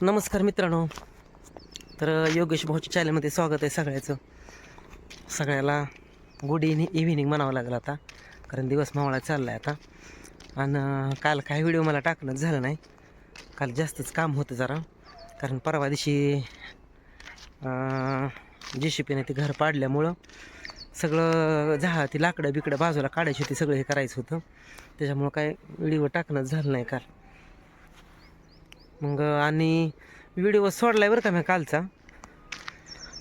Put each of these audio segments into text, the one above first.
नमस्कार मित्रांनो. तर योगेश भाऊच्या चॅनलमध्ये स्वागत आहे सगळ्याचं. सगळ्याला गुड इव्हिनिंग इव्हिनिंग म्हणावं लागलं आता. कारण दिवस मावळा चालला आहे आता. आणि काल काही व्हिडिओ मला टाकणंच झालं नाही. काल जास्तच काम होतं जरा. कारण परवा दिवशी जे सी पीने ते घर पाडल्यामुळं सगळं झा ती लाकडं बिकडं बाजूला काढायची होती सगळं हे करायचं होतं. त्याच्यामुळं काय व्हिडिओ टाकणंच झालं नाही काल. मग आणि व्हिडिओ सोडलाय बरं का मी कालचा.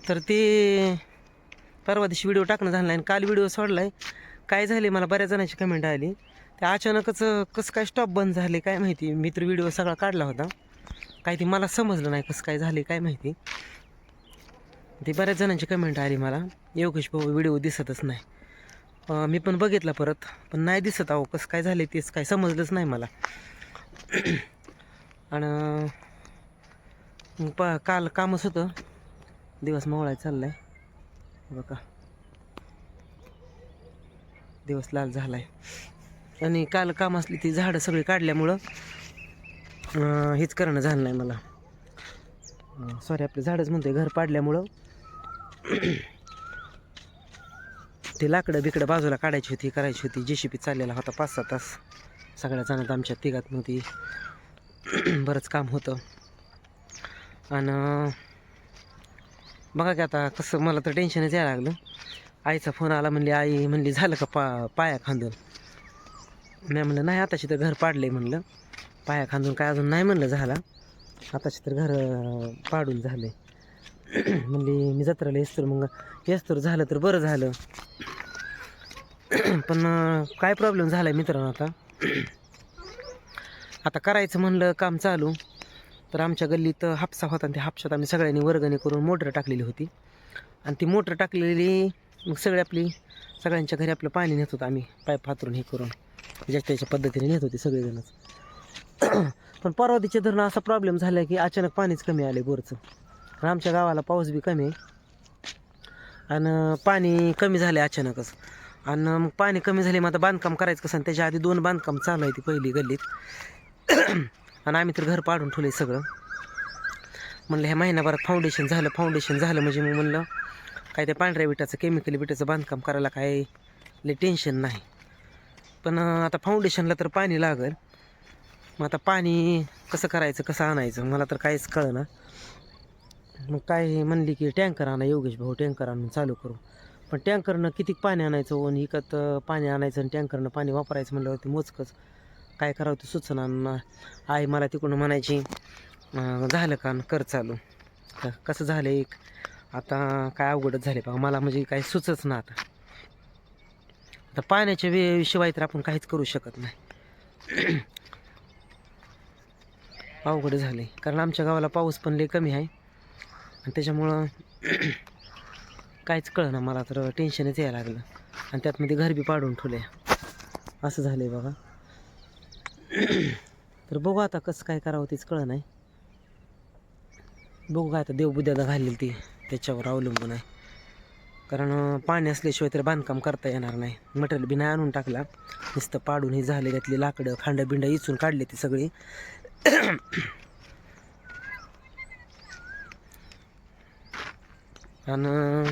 तर ते परवा दिवशी व्हिडिओ टाकणं झालं नाही आणि काल व्हिडिओ सोडलाय. काय झाले मला बऱ्याच जणांची कमेंट आली. ते अचानकच कसं काय स्टॉप बंद झाले काय माहिती. मी तर व्हिडिओ सगळा काढला होता. काय ते मला समजलं नाही कसं काय झाले काय माहिती. ते बऱ्याच जणांची कमेंट आली मला. योगेश भाऊ व्हिडिओ दिसतच नाही. मी पण बघितला परत. पण नाही दिसत अहो कसं काय झाले तेच काय समजलंच नाही मला. आणि मग प काल कामच होतं. दिवस मावळाय चाललाय. बघा. दिवस लाल झालाय. आणि काल काम असली ती झाडं सगळी काढल्यामुळं हेच करणं झालं नाही मला. सॉरी आपले झाडच म्हणते घर पाडल्यामुळं. ते लाकडं बिकडं बाजूला काढायची होती करायची होती. जे सी पी चाललेला होता पाच सहा तास. सगळ्या जणात आमच्या तिघात मग ती बरंच काम होतं. आणि बघा की आता कसं मला तर टेन्शनच यायला लागलं. आईचा फोन आला म्हणली आई म्हणली झालं का पा पाया खांदून? मी म्हणलं नाही आताशी तर घर पाडले म्हणलं. पाया खांदून काय अजून नाही म्हणलं झाला. आताशी तर घर पाडून झाले म्हणली मी जत्राला येस तर मग येस तर झालं तर बरं झालं. पण काय प्रॉब्लेम झाला आहे मित्रांनो आता? आता करायचं म्हणलं काम चालू. तर आमच्या गल्लीत हापसा होता आणि त्या हापशात आम्ही सगळ्यांनी वर्गणी करून मोटर टाकलेली होती. आणि ती मोटर टाकलेली मग सगळी आपली सगळ्यांच्या घरी आपलं पाणी नेत होतं आम्ही पाईप हातरून हे करून. ज्याच्या त्याच्या पद्धतीने नेत होते सगळेजणच. पण परवादीच्या धरणं असा प्रॉब्लेम झाला की अचानक पाणीच कमी आले बोरचं. कारण आमच्या गावाला पाऊस बी कमी आहे. आणि पाणी कमी झाले अचानकच. आणि मग पाणी कमी झाले मग आता बांधकाम करायचं कसं? आणि त्याच्या आधी दोन बांधकाम चालू आहे ती पहिली गल्लीत. आणि आम्ही तर घर पाडून ठेवले सगळं. म्हणलं ह्या महिनाभरात फाउंडेशन झालं फाउंडेशन झालं. म्हणजे मग म्हणलं काय त्या पांढऱ्या विटाचं केमिकल विटाचं बांधकाम करायला काय लय टेन्शन नाही. पण आता फाउंडेशनला तर पाणी लागल. मग आता पाणी कसं करायचं कसं आणायचं मला तर काहीच कळना. मग काय म्हणली की टँकर आणा योगेश भाऊ टँकर आणून चालू करू. पण टँकरनं किती पाणी आणायचं आणि इकत पाणी आणायचं आणि टँकरनं पाणी वापरायचं म्हणल्यावरती मोजकंच. काय करावं ते सुचना आई मला तिकडून म्हणायची झालं का? न कर चालू. कसं झालं एक आता काय अवघडच झाले बघा. मला म्हणजे काही सुचच ना आता. आता पाण्याच्या वे शिवाय तर आपण काहीच करू शकत नाही. अवघड झाले कारण आमच्या गावाला पाऊस पण लय कमी आहे. आणि त्याच्यामुळं काहीच कळना मला तर टेन्शनच यायला लागलं. आणि त्यात मध्ये घर बी पाडून ठेवले असं झालं आहे बघा. तर बघू आता कसं काय करावं तेच कळ नाही. बघू काय आता देवबुद्ध्याला घालेल ती त्याच्यावर अवलंबून आहे. कारण पाणी असल्याशिवाय तर बांधकाम करता येणार नाही. मटेरियल बी नाही आणून टाकला. नुसतं पाडून हे झाले त्यातली लाकडं खांड बिंड इचून काढले ती सगळी. आणि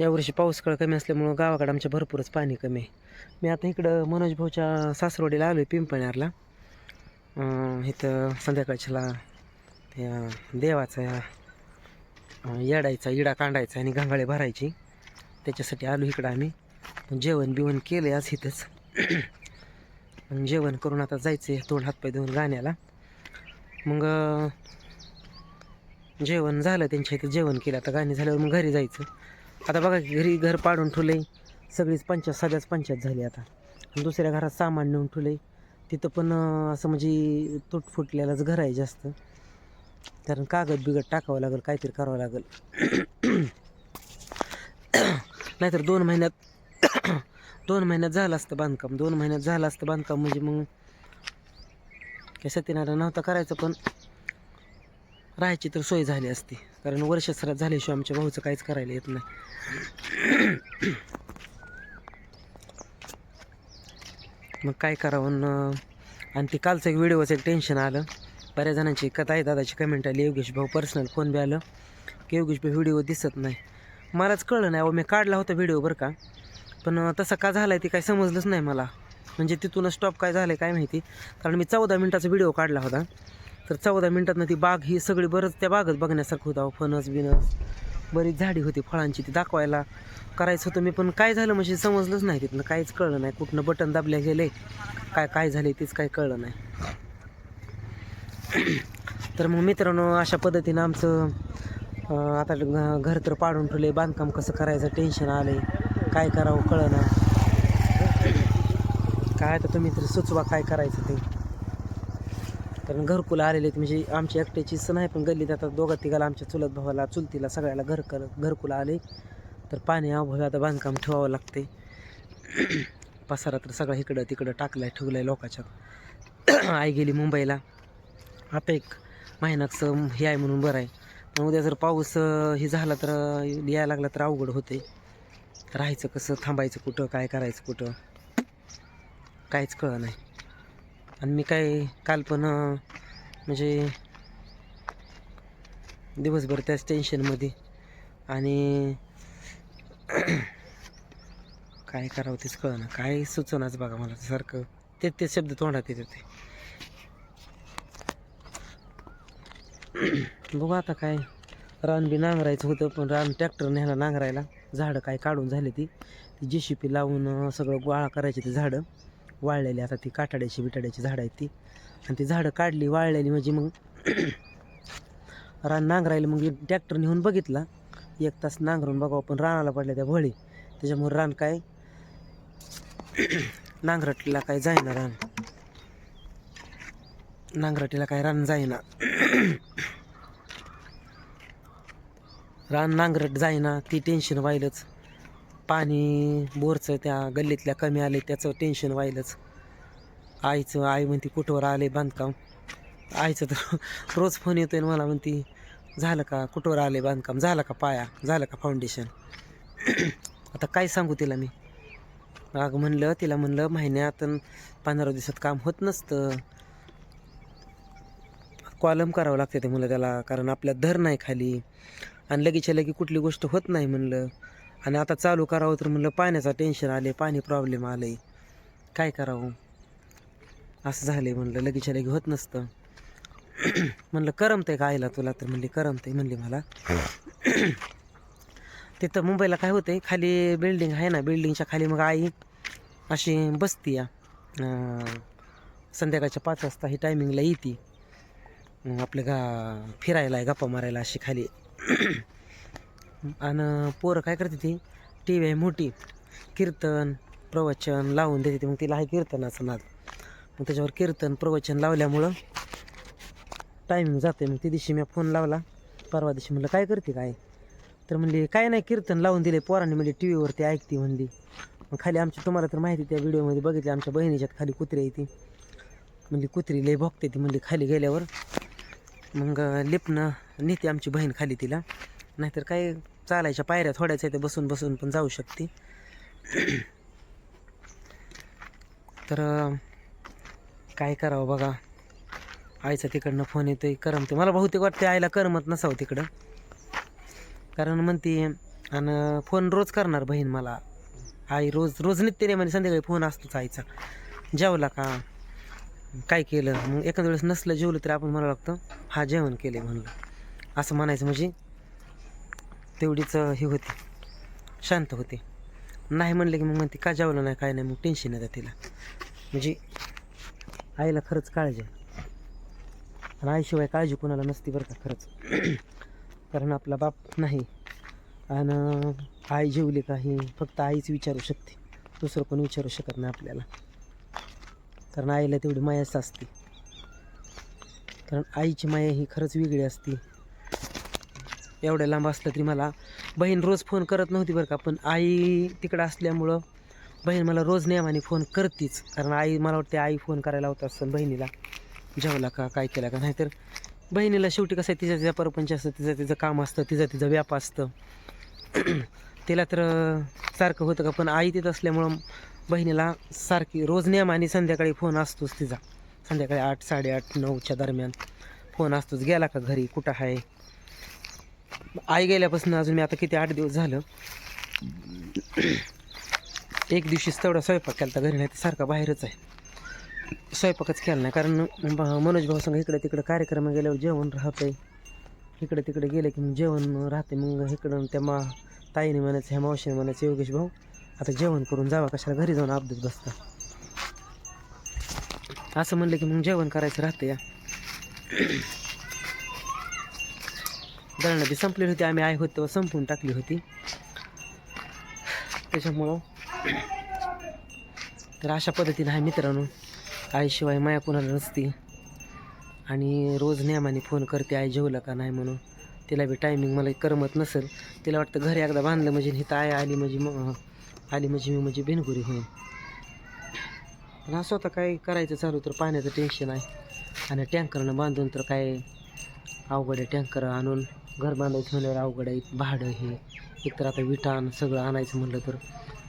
यावर्षी पाऊस काळ कमी असल्यामुळं गावाकडे आमच्या भरपूरच पाणी कमी आहे. मी आता इकडं मनोज भाऊच्या सासरवाडीला आलो आहे पिंपण्यारला इथं संध्याकाळच्याला त्या देवाचा येडायचा इडा कांडायचा आणि गंगाळे भरायची. त्याच्यासाठी आलो इकडं आम्ही. जेवण बिवण केलं आहे आज इथंच. आणि जेवण करून आता जायचं आहे दोन हातपाय देऊन गाण्याला. मग जेवण झालं त्यांच्या इथं जेवण केलं. आता गाणी झाल्यावर मग घरी जायचं. आता बघा की घरी घर पाडून ठेवलंय. सगळीच पंचायत सगळ्याच पंचायत झाली आता. दुसऱ्या घरात सामान नेऊन ठेवलंय. तिथं पण असं म्हणजे तुटफुटलेलंच घर आहे जास्त. कारण कागद बिगद टाकावं लागेल काहीतरी करावं लागेल. नाहीतर दोन महिन्यात दोन महिन्यात झालं असतं बांधकाम. दोन महिन्यात झालं असतं बांधकाम म्हणजे मग काय सत्यनारायण नव्हता करायचं पण राहायची तर सोय झाली असती. कारण वर्षसरात झाल्याशिवाय आमच्या भाऊचं काहीच करायला येत नाही. मग काय करावं न आणि ते कालचं एक व्हिडिओचं एक टेन्शन आलं. बऱ्याच जणांची कथा आहे दादाची कमेंट आली योगेश भाऊ पर्सनल फोन बी आलं. की योगेश भाऊ व्हिडिओ दिसत नाही. मलाच कळलं नाही अहो मी काढला होता व्हिडिओ बरं का. पण तसं का झालं आहे ते काही समजलंच नाही मला. म्हणजे तिथून स्टॉप काय झालं आहे काय माहिती. कारण मी चौदा मिनटाचा व्हिडिओ काढला होता. तर चौदा मिनटातनं ती बाग ही सगळी बरंच त्या बागच बघण्यासारखं होतं अहो, फणस बिनस. बरीच झाडी होती फळांची ती दाखवायला करायचं होतं मी पण काय झालं म्हणजे समजलंच नाही तिथनं काहीच कळलं नाही. कुठनं बटन दाबल्या गेले काय काय झाले तेच काही कळलं नाही. तर मग मित्रांनो अशा पद्धतीनं आमचं आता घर तर पाडून ठेवले बांधकाम कसं करायचं टेन्शन आले काय करावं कळना. काय तर तुम्ही तर सुचवा काय करायचं ते. कारण घरकुल आलेले आहेत. म्हणजे आमची एकट्याची सण आहे पण गल्लीत आता दोघा तिघाला आमच्या चुलत भावाला चुलतीला सगळ्याला घर कर घरकुल आले. तर पाणी अभावी आता बांधकाम ठेवावं लागते पसारा तर सगळा इकडं तिकडं टाकलाय आहे लोकाच्यात आई गेली मुंबईला. आता एक महिनाचं हे आहे म्हणून बरं आहे. पण उद्या जर पाऊस हे झाला तर यायला लागला तर अवघड होते राहायचं कसं थांबायचं कुठं काय करायचं कुठं? काहीच कळलं नाही आणि मी काय काल पण म्हणजे दिवसभर त्याच टेन्शनमध्ये आणि काय करावं तेच कळणं काय सुचनाच बघा मला सारखं. ते ते शब्द तोंडात येते ते बघू आता काय. रान बी नांगरायचं होतं पण रान ट्रॅक्टर न्यायला नांगरायला. झाडं काय काढून झाली ती. जे सी पी लावून सगळं गोळा करायची ते झाडं. वाळलेली. आता ती काटाड्याची बिटाड्याची झाडं आहेत ती. आणि ती झाडं काढली वाळलेली म्हणजे मग रान नांगरायला मग ट्रॅक्टर नेऊन बघितला. एक तास नांगरून बघावं पण रानाला पडल्या त्या भळी. त्याच्यामुळे रान काय नांगरटीला काय जाईना रान. नांगरटीला काय रान जाईना. रान नांगरट जाईना ती टेन्शन व्हायलंच पाणी बोरचं त्या गल्लीतल्या कमी आले त्याचं टेन्शन व्हायलंच. आईचं आई म्हणते कुठवर आले बांधकाम? आईचं तर रोज फोन येतोय आणि मला म्हणती झालं का? कुठवर आले बांधकाम? झालं का पाया? झालं का फाउंडेशन आता काय सांगू तिला मी? अगं म्हणलं तिला म्हणलं महिन्यात पंधरा दिवसात काम होत नसतं. कॉलम करावं लागते ते मुलं त्याला कारण आपल्या धर नाही खाली. आणि लगेचच्या लगे कुठली गोष्ट होत नाही म्हणलं. आणि आता चालू करावं तर म्हणलं पाण्याचं टेन्शन आले पाणी प्रॉब्लेम आलं आहे काय करावं? असं झालं आहे म्हणलं लगेच लगे होत नसतं. म्हणलं करमतंय का आईला तुला? तर म्हणली करमतंय म्हणली मला. तिथं मुंबईला काय होतंय खाली बिल्डिंग आहे ना बिल्डिंगच्या खाली मग आई अशी बसती या. संध्याकाळच्या पाच वाजता ही टायमिंगला येते. मग आपलं गा फिरायला गप्पा मारायला अशी खाली. आणि पोरं काय करते ती? टी व्ही आहे मोठी. कीर्तन प्रवचन लावून देते ती. मग तिला आहे कीर्तनाचं नाद. मग त्याच्यावर कीर्तन प्रवचन लावल्यामुळं टायमिंग जाते. मग त्या दिवशी मी फोन लावला. परवा दिवशी म्हणलं काय करते काय? तर म्हणली काय नाही कीर्तन लावून दिले. पोरांनी म्हणली टी व्हीवरती ऐकते म्हणली. मग खाली आमची तुम्हाला तर माहिती त्या व्हिडिओमध्ये बघितली आमच्या बहिणीच्यात खाली कुत्री येते म्हणली कुत्री लय भोगते ती. म्हणली खाली गेल्यावर मग लिपणं नेते आमची बहीण खाली तिला. नाहीतर काय चालायच्या पायऱ्या थोड्याच आहे ते बसून बसून पण जाऊ शकते. तर काय करावं बघा. आईचा तिकडनं फोन येतोय करमते मला बहुतेक वाटते आईला करमत नसावं तिकडं. कारण म्हणते आणि फोन रोज करणार बहीण मला. आई रोज रोज नित्य म्हणजे संध्याकाळी फोन असतोच आईचा. जेवला का? काय केलं? मग एखाद्या वेळेस नसलं जेवलं तरी आपण म्हणावं लागतं हा जेवण केले म्हणलं. असं म्हणायचं म्हणजे तेवढीच हे होते. शांत होते. नाही म्हणलं की मग म्हणते का जेवलं नाही काय नाही? मग टेन्शन येतं तिला. म्हणजे आईला खरंच काळजी आहे. आणि आईशिवाय काळजी कोणाला नसती बरं का खरंच. कारण आपला बाप नाही. आणि आई जेवली काही फक्त आईच विचारू शकते. दुसरं कोण विचारू शकत नाही आपल्याला. कारण आईला तेवढी मायाच असते. कारण आईची माया ही खरंच वेगळी असते. एवढ्या लांब असलं तरी मला बहीण रोज फोन करत नव्हती बरं का पण आई तिकडं असल्यामुळं बहीण मला रोज नियमाने फोन करतीच. कारण आई मला वाटते आई फोन करायला होत असतं बहिणीला. जेवला का काय केला का नाहीतर बहिणीला शेवटी कसं आहे तिचा तिचा परपंच असतं तिचं तिचं काम असतं तिचं तिचं व्याप असतं. तिला तर सारखं होतं का पण आई तिथं असल्यामुळं बहिणीला सारखी रोज नियमाने संध्याकाळी फोन असतोच तिचा. संध्याकाळी आठ साडेआठ नऊच्या दरम्यान फोन असतोच. गेला का घरी कुठं आहे? आई गेल्यापासून अजून मी आता किती आठ दिवस झालं एक दिवशीच तेवढा स्वयंपाक केला घरी नाही तर सारखा बाहेरच आहे. स्वयंपाकच केला नाही कारण मनोज भाऊ संग इकडे तिकडे कार्यक्रम गेल्यावर जेवण राहतंय. इकडे तिकडे गेलं की मग जेवण राहते मग इकडं त्या मा ताईने म्हणायचं ह्या मावशीने म्हणायचं योगेश भाऊ आता जेवण करून जावा कशाला घरी जाऊन अपडेट बसता. असं म्हणलं की मग जेवण करायचं राहते या. दळणं बी संपली होती. आम्ही आई होतो तेव्हा संपून टाकली होती. त्याच्यामुळं तर अशा पद्धतीने आहे मित्रांनो. आईशिवाय माया कोणाला नसती. आणि रोज नेमाने फोन करते आई जेवलं का नाही म्हणून. तिला बी टायमिंग मला करमत नसेल. तिला वाटतं घरी एकदा बांधलं म्हणजे हिथं आई आली म्हणजे मग आली म्हणजे मी म्हणजे बिनगुरी होईल पण असं होतं काय करायचं चालू तर पाण्याचं टेन्शन आहे. आणि टँकरनं बांधून तर काय अवघड आहे. टँकर आणून घर बांधायचं म्हणल्यावर अवघड आहे भाडं हे एकतर आता विटा सगळं आणायचं म्हणलं तर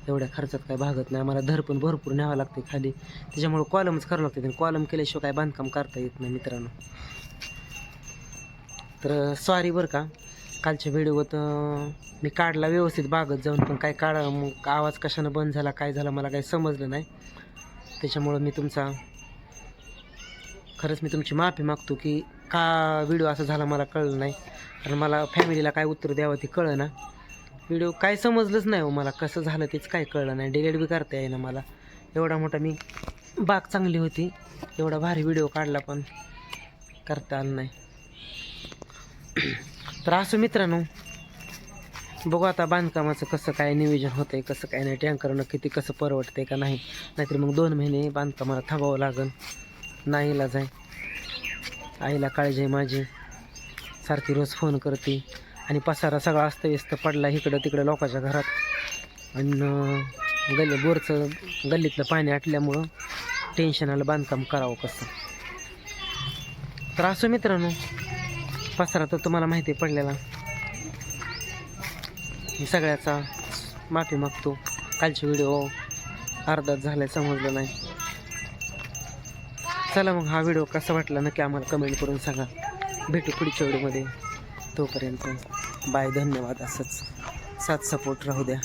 एवढ्या खर्चात काय भागत नाही. आम्हाला धर पण भरपूर न्यावं लागते खाली. त्याच्यामुळं कॉलमच करावं लागते आणि कॉलम केल्याशिवाय काय बांधकाम करता येत नाही मित्रांनो. तर सॉरी बरं का. कालच्या व्हिडिओत मी काढला व्यवस्थित बागत जाऊन पण काय काढा मग आवाज कशानं बंद झाला काय झाला मला काही समजलं नाही. त्याच्यामुळं मी तुमचा खरंच मी तुमची माफी मागतो की का व्हिडिओ असा झाला मला कळलं नाही. कारण मला फॅमिलीला काय उत्तर द्यावं ते कळलं ना. व्हिडिओ काय समजलंच नाही हो मला कसं झालं तेच काय कळलं नाही. डिलीट बी करता येईना मला. एवढा मोठा मी बाग चांगली होती. एवढा भारी व्हिडिओ काढला पण करता आलं नाही. तर असं मित्रांनो बघू आता बांधकामाचं कसं काय नियोजन होतंय कसं काय नाही टँकरनं किती कसं परवडतंय का नाही. नाहीतर मग दोन महिने बांधकामाला थांबावं लागेल नाही आहे आईला काळजी आहे माझी. सारखी रोज फोन करते. आणि पसारा सगळा अस्तव्यस्त पडला इकडं तिकडं लोकांच्या घरात. आणि गल्ली बोरचं गल्लीतलं पाणी आटल्यामुळं टेन्शन आलं बांधकाम करावं कसं. तर असो मित्रांनो पसारा तर तुम्हाला माहिती पडलेला. मी सगळ्याचा माफी मागतो. कालचे व्हिडिओ अर्धाच झालाय समजलं नाही. चला मग हा व्हिडिओ कसा वाटला नक्की आम्हाला कमेंट करून सांगा. भेटू पुढच्या व्हिडिओमध्ये. तोपर्यंत बाय धन्यवाद असंच. साथ सपोर्ट राहू द्या.